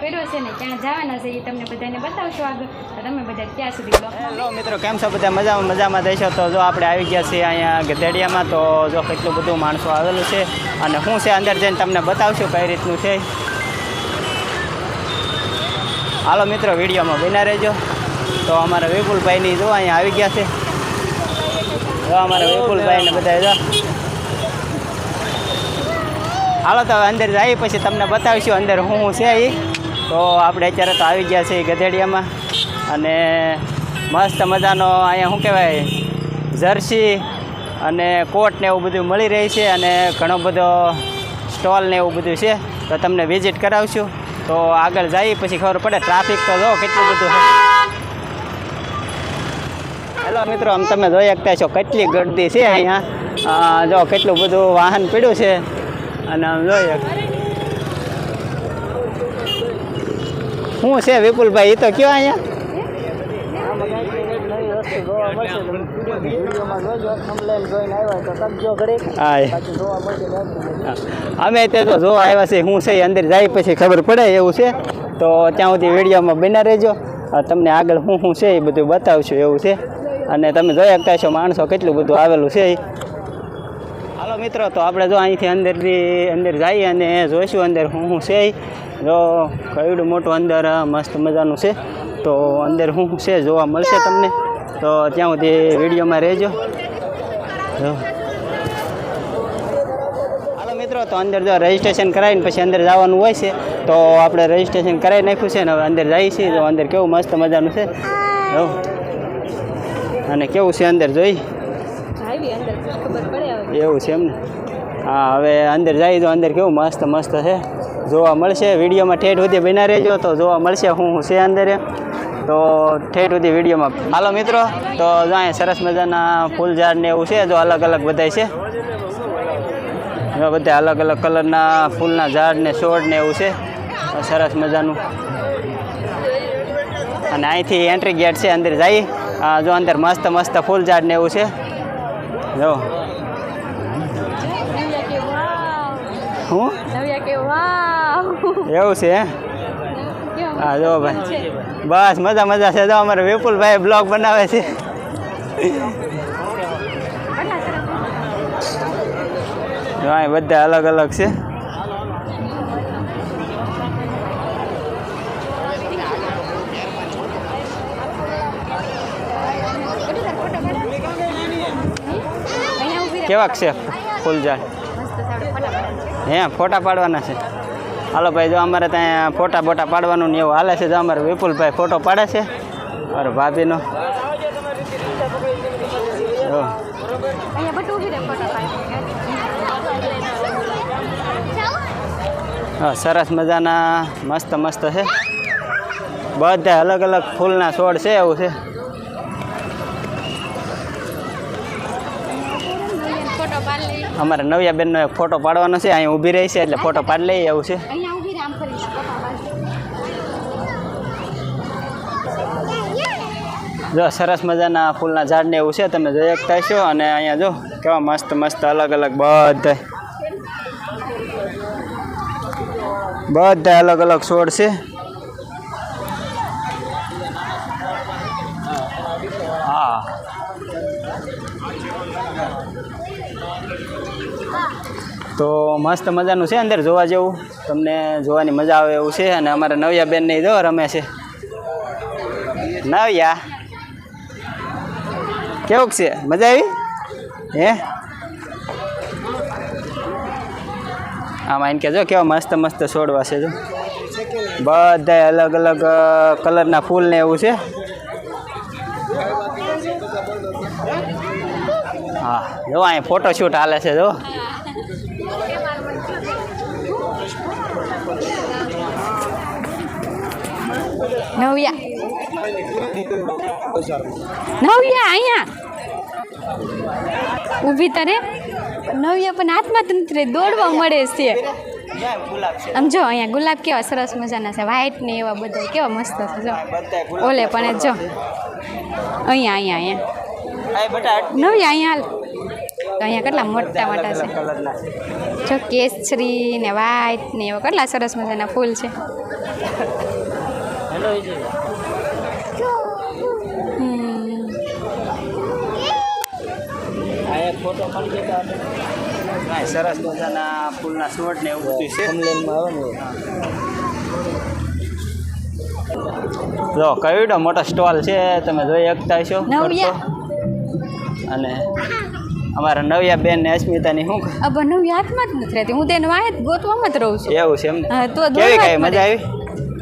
કર્યો છે ને ક્યાં જવાના છે એ તમને બધાને બતાવશો આગળ. તો તમે બધા ત્યાં સુધી હેલો મિત્રો કેમ છો બધા? મજામાં મજામાં દેશો? તો જો આપણે આવી ગયા છીએ અહીંયા ગધેડિયામાં તો જો કેટલું બધું માણસો આવેલું છે અને હું છે અંદર જઈને તમને બતાવશું કઈ રીતનું છે. હાલો મિત્રો વિડીયોમાં બના રહેજો. તો અમારા વિપુલભાઈની જો અહીંયા આવી ગયા છે. જો અમારા વિપુલભાઈને બધા જો. હાલો તો અંદર જઈએ પછી તમને બતાવીશું અંદર શું છે એ તો આપણે અત્યારે તો આવી ગયા છીએ ગધેડિયામાં. અને મસ્ત મજાનો અહીંયા શું કહેવાય, જર્સી અને કોટ ને એવું બધું મળી રહી છે અને ઘણો બધો સ્ટોલ ને એવું બધું છે. તો તમને વિઝિટ કરાવશું. તો આગળ જઈએ, પછી ખબર પડે ટ્રાફિક તો જો કેટલું બધું છે. હેલો મિત્રો, આમ તમે જોઈ શકતા છો કેટલી ગર્દી છે અહીંયા. જો કેટલું બધું વાહન પીડ્યું છે. અને આમ શું છે વિપુલભાઈ? એ તો કયો અહીંયા? હા. અમે તે તો જોવા આવ્યા છે શું છે અંદર જાય પછી ખબર પડે એવું છે. તો ત્યાં સુધી વિડીયોમાં બના રહેજો. તમને આગળ શું શું છે એ બધું બતાવશું એવું છે. અને તમે જોઈ શકતા છો માણસો કેટલું બધું આવેલું છે મિત્રો, તો આપણે જો અહીંથી અંદરથી અંદર જઈએ અને જોઈશું અંદર હું શું છે. જો કયું મોટું અંદર મસ્ત મજાનું છે. તો અંદર હું શું છે જોવા મળશે તમને. તો ત્યાં સુધી વિડીયોમાં રહેજો. જો. મિત્રો, તો અંદર જો રજીસ્ટ્રેશન કરાવીને પછી અંદર જવાનું હોય છે. તો આપણે રજીસ્ટ્રેશન કરાવી નાખ્યું છે ને અંદર જઈએ છીએ. તો અંદર કેવું મસ્ત મજાનું છે. અને કેવું છે અંદર જોઈ આવી અંદર ખબર પડે હવે એવું છે એમ ને? હા, હવે અંદર જાય તો અંદર કેવું મસ્ત મસ્ત છે. જોવા મળશે. વિડીયોમાં ઠેઠ સુધી બના રહેજો તો જોવા મળશે શું છે અંદર તો ઠેઠ સુધી વિડીયોમાં. હાલો મિત્રો, તો જો સરસ મજાના ફૂલ ઝાડ ને એવું છે. જો અલગ અલગ બધાય છે. બધા અલગ અલગ કલરના ફૂલના ઝાડ ને છોડ ને એવું છે. સરસ મજાનું. અને અહીંથી એન્ટ્રી ગેટ છે, અંદર આ જો અંદર મસ્ત મસ્ત ફૂલ ઝાડ ને એવું છે. જો નવ્યા કે વાવ હું? નવ્યા કે વાવ. એવું છે હે? કેમ હા જો ભાઈ. બસ મજા મજા છે. જો અમારે વિપુલભાઈ બ્લોગ બનાવે છે. જો અહીં બધા અલગ અલગ છે. અહીંયા ઊભી રહે કેવાક છે ફૂલ ઝાડ મસ્ત સાડો ફટાફટ હે ફોટા પાડવાના છે. હાલો ભાઈ જો અમારે ત્યાં ફોટા બોટા પાડવાનું ને એવું હાલે છે જો અમારે વિપુલભાઈ ફોટો પાડે છે. અરે ભાભીનો. સરસ મજાના મસ્ત મસ્ત છે. બધા અલગ અલગ ફૂલના છોડ છે એવું છે ફોટો પાડ લઈ અમારે નવ્યા બેનનો એક ફોટો પાડવાનો છે અહીં ઊભી રહી છે એટલે ફોટો પાડી લઈએ એવું છે. અહીંયા જો સરસ મજાના ફૂલના ઝાડ ને એવું છે તમે જોઈ શકતા છો અને અહીંયા જો કેવા મસ્ત મસ્ત અલગ અલગ બધા. બધા અલગ અલગ છોડ છે. હા. તો મસ્ત મજાનું છે અંદર જોવા જેવું. તમને જોવાની મજા આવે એવું છે અને અમારા નવ્યા બેન નહીં જો રમે છે. નવ્યા? કેવું છે? મજા આવી? હે? આમાં એને કે જો કેવા મસ્ત મસ્ત છોડવા છે જો. બધા અલગ અલગ કલરના ફૂલ ને એવું છે. જો અહીંયા ફોટોશૂટ હાલે છે જો. નવ્યા. નવ્યા અહીંયા. ઊભી તારે. નવ્યા પણ હાથમાં તંત્રે દોડવા મળે છે. આમ જો અહીંયા ગુલાબ કેવા સરસ મજાના છે. વ્હાઈટ ને એવા બધા કેવા મસ્ત છે જો. ઓલે પણ જો. અહીંયા અહીંયા અહીંયા. નવ્યા અહીંયા હાલ. તો અહીંયા કેટલા મોટા મોટા છે? કલરના જો કેસરી ને વ્હાઈટ ને એવા કેટલા સરસ મજાના ફૂલ છે. સરસ મજાના ફૂલના છોડ ને એવું બધું છે. જો કયો મોટો સ્ટોલ છે તમે જોઈ શકતા છો અને અમારા નવ્યા બેન ને અસ્મિતાની હું આ બનવ યાદમાં જ નથી રહેતી. હું તેને વાંહે ગોતવામાં જ રહું છું. એવું છે એમને હા, તો કેવી કઈ મજા આવી?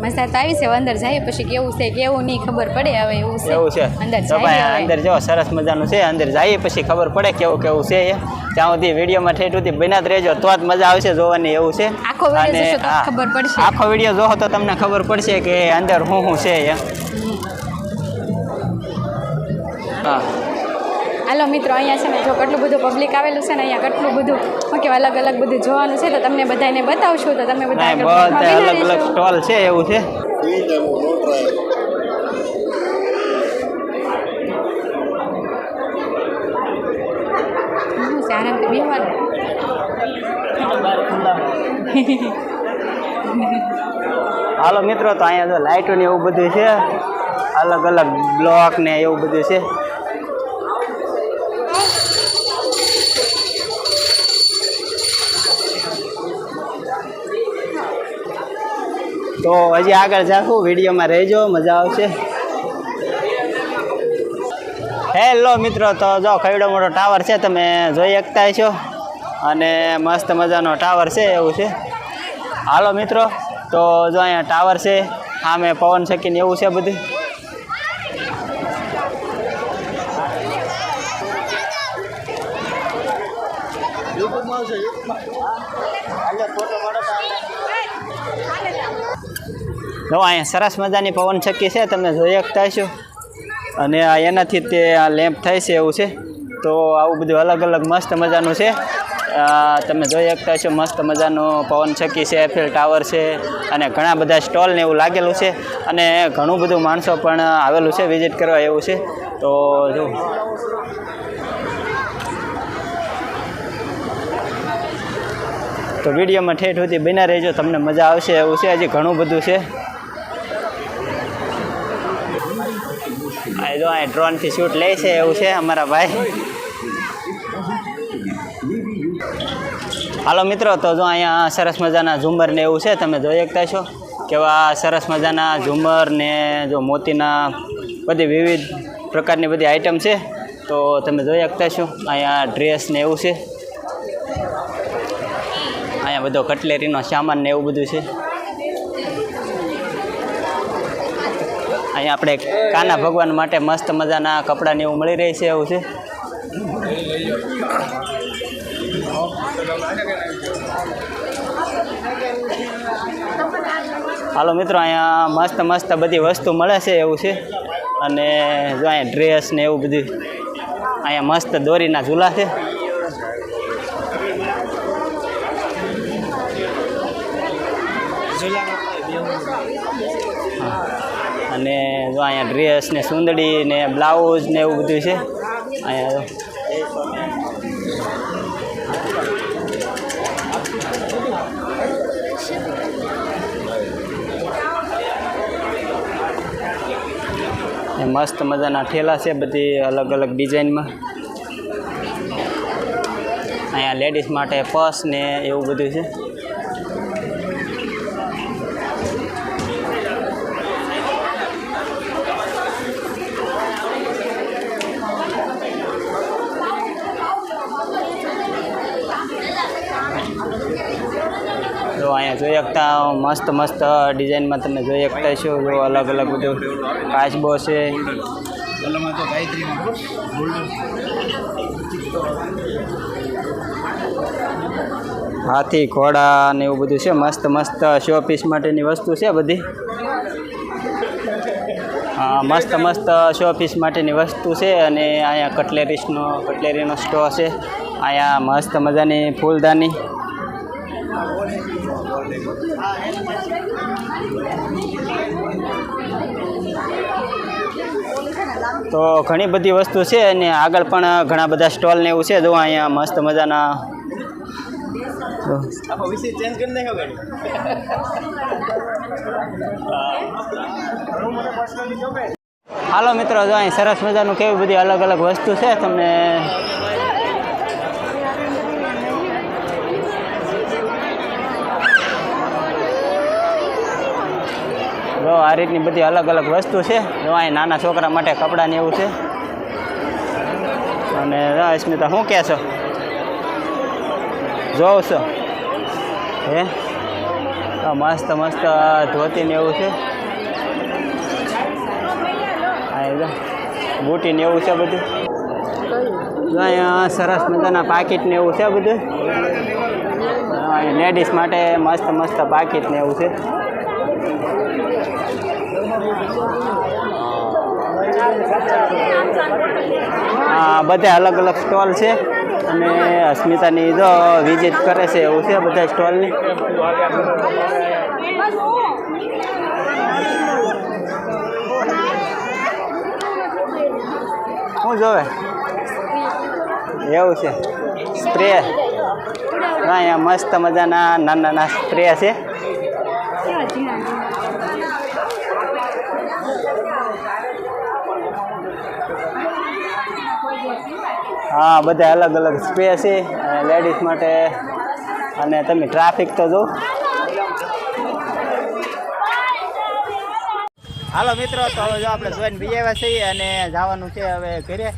મજા તો આવી છે અંદર જાય પછી કેવું છે કેવું નહીં ખબર પડે હવે એવું છે. એવું છે. અંદર જાય અંદર જો સરસ મજાનું છે અંદર જઈએ પછી ખબર પડે કેવું કેવું છે એ. ત્યાં સુધી વિડીયોમાં ઠેઠ સુધી બન્યા જ રહેજો તો જ મજા આવશે જોવાની એવું છે. આખો વીડિયો ખબર પડશે. આખો વીડિયો જોવો તો તમને ખબર પડશે કે અંદર હું શું છે એ. હા. હાલો મિત્રો અહીંયા છે ને જો કેટલું બધું પબ્લિક આવેલું છે ને અહીંયા કેટલું બધું શું કહેવાય અલગ અલગ બધું જોવાનું છે તો તમને બધાને બતાવશું તો તમે બધા અલગ અલગ સ્ટોલ છે એવું છે? આરામથી હાલો મિત્રો તો અહીંયા જો લાઇટો ને એવું બધું છે અલગ અલગ બ્લોક ને એવું બધું છે. તો હજી આગળ જાશું વિડીયોમાં રહેજો, મજા આવશે. હેલો મિત્રો, તો જો કઈડો મોટો ટાવર છે, તમે જોઈ શકતા છો અને મસ્ત મજાનો ટાવર છે, એવું છે. હાલો મિત્રો, તો જો અહીંયા ટાવર છે, સામે પવન શકીને એવું છે બધું. જો, અહીંયા સરસ મજાની પવન ચક્કી છે તમે જોઈ શકતા છો અને આ એનાથી તે આ લેમ્પ થાય છે એવું છે. તો આવું બધું અલગ અલગ મસ્ત મજાનું છે. તમે જોઈ શકતા છો મસ્ત મજાનું પવન ચક્કી છે એફિલ ટાવર છે, અને ઘણા બધા સ્ટોલ ને એવું લાગેલું છે. અને ઘણું બધું માણસો પણ આવેલું છે, વિઝિટ કરવા એવું છે. તો જો. તો વિડીયોમાં ઠેઠ સુધી બિના રહેજો, તમને મજા આવશે એવું છે. હજી ઘણું બધું છે. આ જો આ ડ્રોનથી શૂટ લે છે એવું છે અમારા ભાઈ. હાલો મિત્રો, તો જો અહીંયા સરસ મજાના ઝુમર ને એવું છે, તમે જોઈ શકતા છો કેવા સરસ મજાના ઝુમર ને જો મોતીના બધી વિવિધ પ્રકારની બધી આઈટમ છે. તો તમે જોઈ શકતા છો, અહીંયા ડ્રેસ ને એવું છે. અહીંયા બધો કટલેરીનો સામાન ને એવું બધું છે. અહીંયા આપણે કાના ભગવાન માટે મસ્ત મજાના કપડાં ને એવું મળી રહે છે એવું છે. હાલો મિત્રો, અહીંયા મસ્ત મસ્ત બધી વસ્તુ મળે છે એવું છે. અને જો અહીંયા ડ્રેસ ને એવું બધું, અહીંયા મસ્ત દોરીના ઝૂલા છે અને જો અહીંયા ડ્રેસ ને સુંદડી ને બ્લાઉઝ ને એવું બધું છે. અહીંયા મસ્ત મજાના ઠેલા છે બધી અલગ અલગ ડિઝાઇનમાં. અહીંયા લેડીઝ માટે પર્સ ને એવું બધું છે જો અહીંયા જોઈ શકતા મસ્ત મસ્ત ડિઝાઇનમાં તમે જોઈ શકતા છો અલગ અલગ બધું કાચબો છે. હાથી, ઘોડા ને એવું બધું છે, મસ્ત મસ્ત શો પીસ માટેની વસ્તુ છે બધી. મસ્ત મસ્ત શો પીસ માટેની વસ્તુ છે અને અહીંયા કટલેરીસનો કટલેરીનો સ્ટોર છે. અહીંયા મસ્ત મજાની ફૂલદાની. તો ઘણી બધી વસ્તુ છે અને આગળ પણ ઘણા બધા સ્ટોલ ને એવું છે. જો અહીંયા મસ્ત મજાના હાલો મિત્રો જો અહીં સરસ મજાનું કેવી બધી અલગ અલગ વસ્તુ છે તમને જો આ રીતની બધી અલગ અલગ વસ્તુ છે. જો અહીં નાના છોકરા માટે કપડાને એવું છે. અને અસ્મિતા, શું કહે છો? જોઉં છો? હે? મસ્ત મસ્ત ધોતી ને એવું છે. આ જો, બુટી ને એવું છે બધું. અહીંયા સરસ મજાના પાકીટ ને એવું છે બધું. લેડીઝ માટે મસ્ત મસ્ત પાકીટ ને એવું છે. આ બધા અલગ અલગ સ્ટોલ છે. અને અસ્મિતાની જો વિઝિટ કરે છે એવું છે બધા સ્ટોલની. શું જોવે? એવું છે. સ્પ્રે. હા અહીંયા મસ્ત મજાના નાના નાના સ્પ્રે છે. હા, બધા અલગ અલગ સ્પેસ છે લેડીઝ માટે અને તમે ટ્રાફિક તો જો હાલો મિત્રો, તો હવે જો આપણે જોઈને બીજા આવ્યા છીએ અને જવાનું છે હવે ઘરે.